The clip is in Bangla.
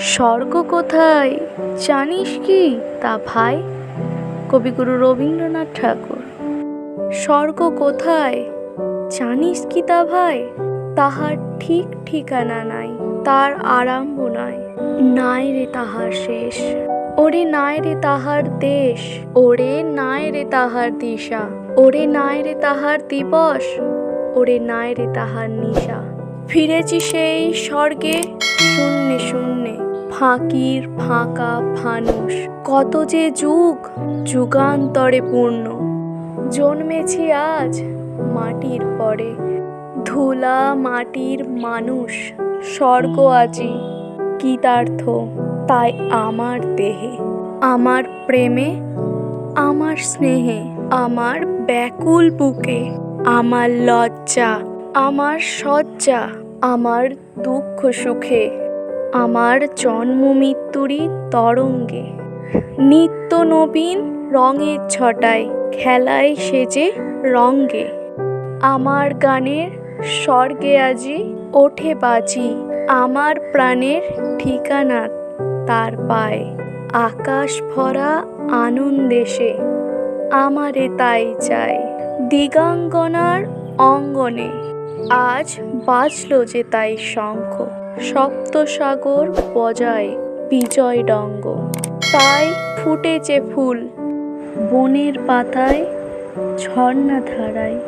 স্বর্গ কোথায়? জানিস কি? তা ভাই, কবিগুরু রবীন্দ্রনাথ ঠাকুর। স্বর্গ কোথায়? জানিস কি তা ভাই? তাহার ঠিক ঠিকানা নাই, তার আরম্ভ নাই। নাই রে তাহার শেষ, ওরে নাই রে তাহার দেশ, ওরে নাই রে তাহার দিশা, ওরে নাই রে তাহার দিবস, ওরে নাই রে তাহার নিশা। ফিরেছি সেই স্বর্গে, শূন্যে শূন্যে। ফাঁকির ফাঁকা ফানুষ। কত যে যুগ যুগান্তরে পূর্ণ। জন্মেছি আজ মাটির পরে। ধুলা মাটির মানুষ, স্বর্গ আজি কীতার্থ তাই আমার দেহে, আমার প্রেমে, আমার স্নেহে, আমার ব্যাকুল বুকে, আমার লজ্জা, আমার সজ্জা আমার দুঃখ সুখে। আমার জন্ম মৃত্যুরই তরঙ্গে। নিত্য নবীন রঙের ছটায় খেলায় সেজে রঙ্গে। আমার গানের স্বর্গে আজি ওঠে বাজি। আমার প্রাণের ঠিকানা তার পায়। আকাশ ভরা আনন্দেশে আমারে তাই চাই দিগাঙ্গনার অঙ্গনে আজ বাজলো যে তাই শঙ্খ। সপ্তসাগর বজায় বিজয় ডঙ্গ তাই ফুটেছে ফুল। বনের পাতায় ঝর্ণা ধারায়